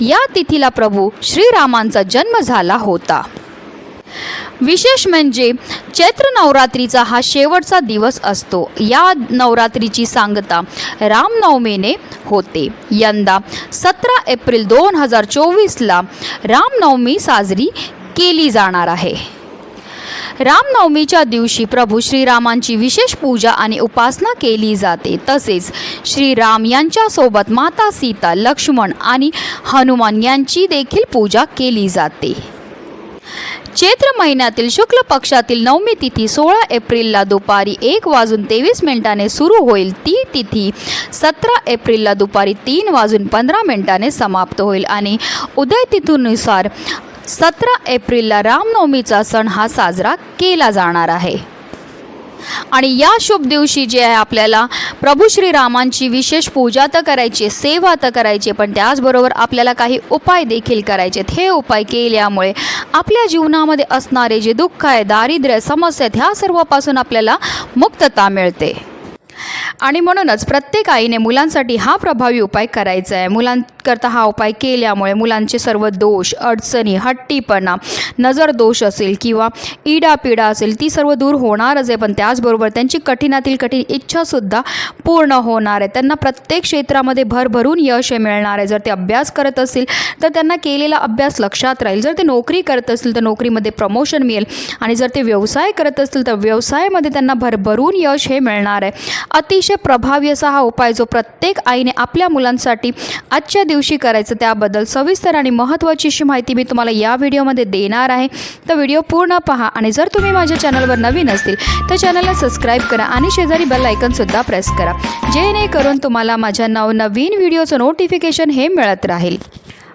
या तिथीला प्रभू श्रीरामांचा जन्म झाला होता. विशेष म्हणजे चैत्र नवरात्रीचा हा शेवटचा दिवस असतो. या नवरात्रीची सांगता रामनवमीने होते. यंदा सतरा एप्रिल दोन हजार चोवीसला रामनवमी साजरी केली जाणार आहे. रामनवमीच्या दिवशी प्रभू श्रीरामांची विशेष पूजा आणि उपासना केली जाते. तसेच श्रीराम यांच्यासोबत माता सीता लक्ष्मण आणि हनुमान यांची देखील पूजा केली जाते. चैत्र महिन्यातील शुक्ल पक्षातील नवमी तिथी सोळा एप्रिलला दुपारी एक वाजून तेवीस मिनिटाने सुरू होईल. ती तिथी सतरा एप्रिलला दुपारी तीन वाजून पंधरा मिनिटाने समाप्त होईल आणि उदय तिथीनुसार सतरा एप्रिलला रामनवमीचा सण हा साजरा केला जाणार आहे आणि या शुभ दिवशी जे आहे आपल्याला प्रभू श्रीरामांची विशेष पूजा तर करायची सेवा तर करायची पण त्याचबरोबर आपल्याला काही उपाय देखील करायचे आहेत. हे उपाय केल्यामुळे आपल्या जीवनामध्ये असणारे जे दुःख आहे दारिद्र्य समस्या आहेत ह्या सर्वापासून आपल्याला मुक्तता मिळते आणि म्हणूनच प्रत्येक आईने मुलांसाठी हा प्रभावी उपाय करायचा आहे. मुलांकरता हा उपाय केल्यामुळे मुलांचे सर्व दोष अडचणी हट्टीपणा नजर दोष असेल किंवा इडापिडा असेल ती सर्व दूर होणारच आहे. पण त्याचबरोबर त्यांची कठीणातील कठीण इच्छासुद्धा पूर्ण होणार आहे. त्यांना प्रत्येक क्षेत्रामध्ये भरभरून यश हे मिळणार आहे. जर ते अभ्यास करत असतील तर त्यांना केलेला अभ्यास लक्षात राहील. जर ते नोकरी करत असतील तर नोकरीमध्ये प्रमोशन मिळेल. आणि जर ते व्यवसाय करत असतील तर व्यवसायामध्ये त्यांना भरभरून यश हे मिळणार आहे. अतिशय प्रभावी असा हा उपाय जो प्रत्येक आईने आपल्या मुलांसाठी आजच्या दिवशी करायचं त्याबद्दल सविस्तर आणि महत्त्वाची अशी माहिती मी तुम्हाला या व्हिडिओमध्ये देणार आहे. तर व्हिडिओ पूर्ण पहा आणि जर तुम्ही माझ्या चॅनलवर नवीन असतील तर चॅनलला सबस्क्राईब करा आणि शेजारी बेल आयकनसुद्धा प्रेस करा. जेणेकरून तुम्हाला माझ्या नवनवीन व्हिडिओचं नोटिफिकेशन हे मिळत राहील.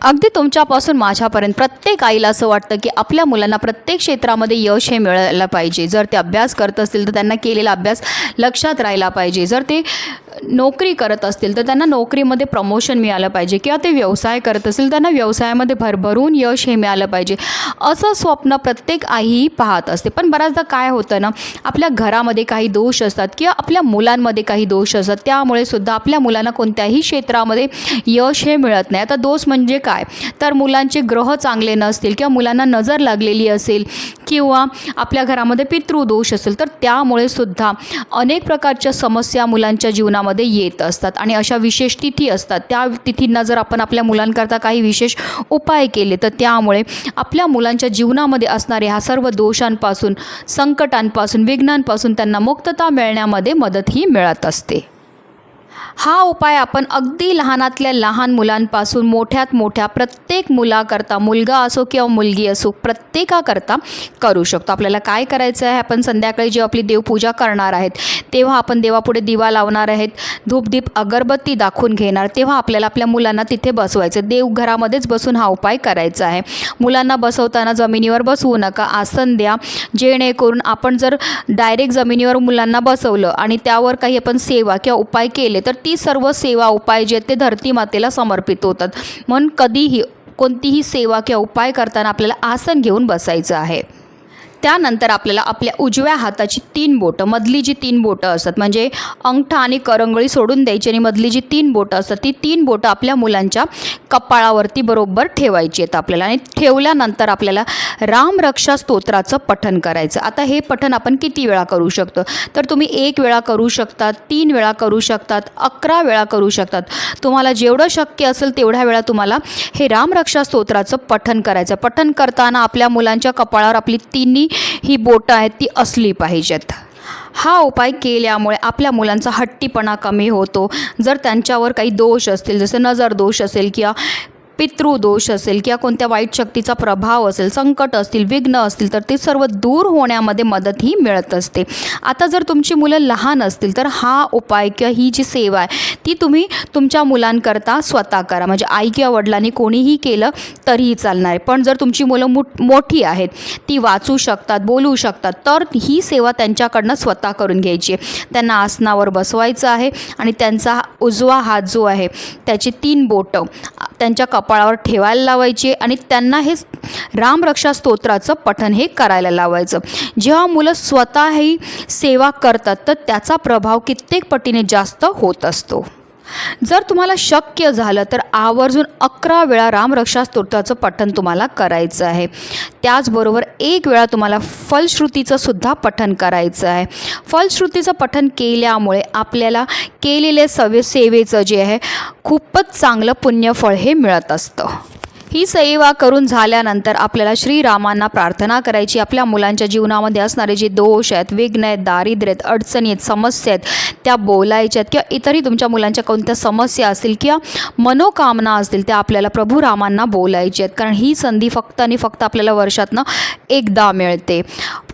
अगदी तुमच्यापासून माझ्यापर्यंत प्रत्येक आईला असं वाटतं की आपल्या मुलांना प्रत्येक क्षेत्रामध्ये यश हे मिळायला पाहिजे. जर ते अभ्यास करत असतील तर त्यांना केलेला अभ्यास लक्षात राहिला पाहिजे. जर ते नोकरी करत असतील तर त्यांना नोकरीमध्ये प्रमोशन मिळालं पाहिजे. किंवा ते व्यवसाय करत असतील त्यांना व्यवसायामध्ये भरभरून यश हे मिळालं पाहिजे. असं स्वप्न प्रत्येक आईही पाहत असते. पण बऱ्याचदा काय होतं ना आपल्या घरामध्ये काही दोष असतात किंवा आपल्या मुलांमध्ये काही दोष असतात. त्यामुळे सुद्धा आपल्या मुलांना कोणत्याही क्षेत्रामध्ये यश हे मिळत नाही. आता दोष म्हणजे काय? तर मुलांचे ग्रह चांगले नसतील किंवा मुलांना नजर लागलेली असेल किंवा आपल्या घरामध्ये पितृदोष असेल तर त्यामुळे सुद्धा अनेक प्रकारच्या समस्या मुलांच्या जीवनामध्ये येत असतात. आणि अशा विशेष तिथी असतात. त्या तिथींना जर आपण आपल्या मुलांकरता काही विशेष उपाय केले तर त्यामुळे आपल्या मुलांच्या जीवनामध्ये असणाऱ्या ह्या सर्व दोषांपासून संकटांपासून विघ्नांपासून त्यांना मुक्तता मिळण्यामध्ये मदतही मिळत असते. हा उपाय आपण अगदी लहानातल्या लहान मुलांपासून मोठ्यात मोठ्या प्रत्येक मुलाकरता मुलगा असो किंवा मुलगी असो प्रत्येकाकरता करू शकतो. आपल्याला काय करायचं आहे? आपण संध्याकाळी जेव्हा आपली देवपूजा करणार आहेत तेव्हा आपण देवापुढे दिवा लावणार आहेत धूपदीप अगरबत्ती दाखवून घेणार तेव्हा आपल्याला आपल्या मुलांना तिथे बसवायचं. देवघरामध्येच बसून हा उपाय करायचा आहे. मुलांना बसवताना जमिनीवर बसवू नका. आसन द्या. जेणेकरून आपण जर डायरेक्ट जमिनीवर मुलांना बसवलं आणि त्यावर काही आपण सेवा किंवा उपाय केले तर तर ती सर्व सेवा उपाय जे ते धरती मातेला समर्पित होतात. म्हणून कधीही कोणतीही सेवा किंवा उपाय करताना आपल्याला आसन घेऊन बसायचं आहे. त्यानंतर आपल्याला आपल्या उजव्या हाताची तीन बोटं मधली जी तीन बोटं असतात म्हणजे अंगठा आणि करंगळी सोडून द्यायची आणि मधली जी तीन बोटं असतात ती तीन बोटं आपल्या मुलांच्या कपाळावरती बरोबर ठेवायची आहेत आपल्याला. आणि ठेवल्यानंतर आपल्याला रामरक्षा स्तोत्राचं पठन करायचं. आता हे पठन आपण किती वेळा करू शकतो? तर तुम्ही एक वेळा करू शकतात तीन वेळा करू शकतात अकरा वेळा करू शकतात. तुम्हाला जेवढं शक्य असेल तेवढ्या वेळा तुम्हाला हे रामरक्षा स्तोत्राचं पठन करायचं पठन करताना आपल्या मुलांच्या कपाळावर आपली तिन्ही ही बोटं आहेत ती असली पाहिजेत. हा उपाय केल्यामुळे आपल्या मुलांचा हट्टीपणा कमी होतो. जर त्यांच्यावर काही दोष असतील जसं नजर दोष असेल किंवा पितृदोष असेल किंवा कोणत्या वाईट शक्तीचा प्रभाव असेल संकट असतील विघ्न असतील तर ते सर्व दूर होण्यामध्ये मदतही मिळत असते. आता जर तुमची मुलं लहान असतील तर हा उपाय किंवा ही जी सेवा आहे ती तुम्ही तुमच्या मुलांकरता स्वतः करा. म्हणजे आई किंवा वडिलांनी कोणीही केलं तरीही चालणार आहे. पण जर तुमची मुलं मोठ मोठी आहेत ती वाचू शकतात बोलू शकतात तर ही सेवा त्यांच्याकडनं स्वतः करून घ्यायची आहे. त्यांना आसनावर बसवायचं आहे आणि त्यांचा उजवा हात जो आहे त्याची तीन बोटं त्यांच्या कपाळावर ठेवायला लावायची आणि त्यांना हे रामरक्षा स्तोत्राचं पठण हे करायला लावायचं. जेव्हा मुलं स्वतःही सेवा करतात तर त्याचा प्रभाव कित्येक पटीने जास्त होत असतो. जर तुम्हाला शक्य झालं तर आवर्जून अकरा वेळा रामरक्षा स्तोत्राचं पठण तुम्हाला करायचं आहे. त्याचबरोबर एक वेळा तुम्हाला फलश्रुतीचं सुद्धा पठण करायचं आहे. फलश्रुतीचं पठण केल्यामुळे आपल्याला केलेले सवे सेवेचं जे आहे खूपच चांगलं पुण्यफळ हे मिळत असतं. ही सेवा करून झाल्यानंतर आपल्याला श्रीरामांना प्रार्थना करायची. आपल्या मुलांच्या जीवनामध्ये असणारे जे दोष आहेत विघ्न आहेत दारिद्र्य आहेत अडचणी आहेत समस्या आहेत त्या बोलायच्या आहेत किंवा इतरही तुमच्या मुलांच्या कोणत्या समस्या असतील किंवा मनोकामना असतील त्या आपल्याला प्रभू रामांना बोलायच्या आहेत. कारण ही संधी फक्त आणि फक्त आपल्याला वर्षातनं एकदा मिळते.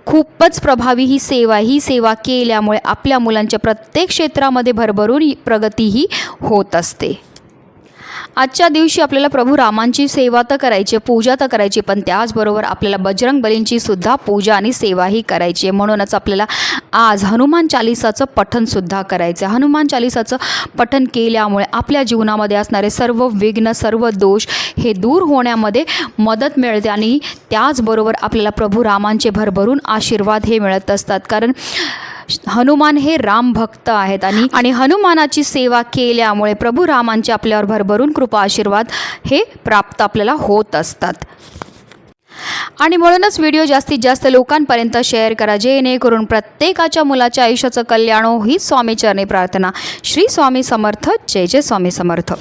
खूपच प्रभावी ही सेवा ही सेवा केल्यामुळे आपल्या मुलांच्या प्रत्येक क्षेत्रामध्ये भरभरून ही प्रगतीही होत असते. आजच्या दिवशी आपल्याला प्रभू रामांची सेवा तर करायची पूजा तर करायची पण त्याचबरोबर आपल्याला बजरंग बलींची सुद्धा पूजा आणि सेवाही करायची आहे. म्हणूनच आपल्याला आज हनुमान चालिसाचं पठणसुद्धा करायचं आहे. हनुमान चालिसाचं पठण केल्यामुळे आपल्या जीवनामध्ये असणारे सर्व विघ्न सर्व दोष हे दूर होण्यामध्ये मदत मिळते आणि त्याचबरोबर आपल्याला प्रभू रामांचे भरभरून आशीर्वाद हे मिळत असतात. कारण हनुमान हे राम भक्त आहेत आणि आणि हनुमानाची सेवा केल्यामुळे प्रभू रामांचे आपल्यावर भरभरून कृपा आशीर्वाद हे प्राप्त आपल्याला होत असतात. आणि म्हणूनच व्हिडिओ जास्तीत जास्त लोकांपर्यंत शेअर करा जेणेकरून प्रत्येकाच्या मुलाच्या आयुष्याचं कल्याण हो ही स्वामीचरणी प्रार्थना. श्री स्वामी समर्थ जय जय स्वामी समर्थ.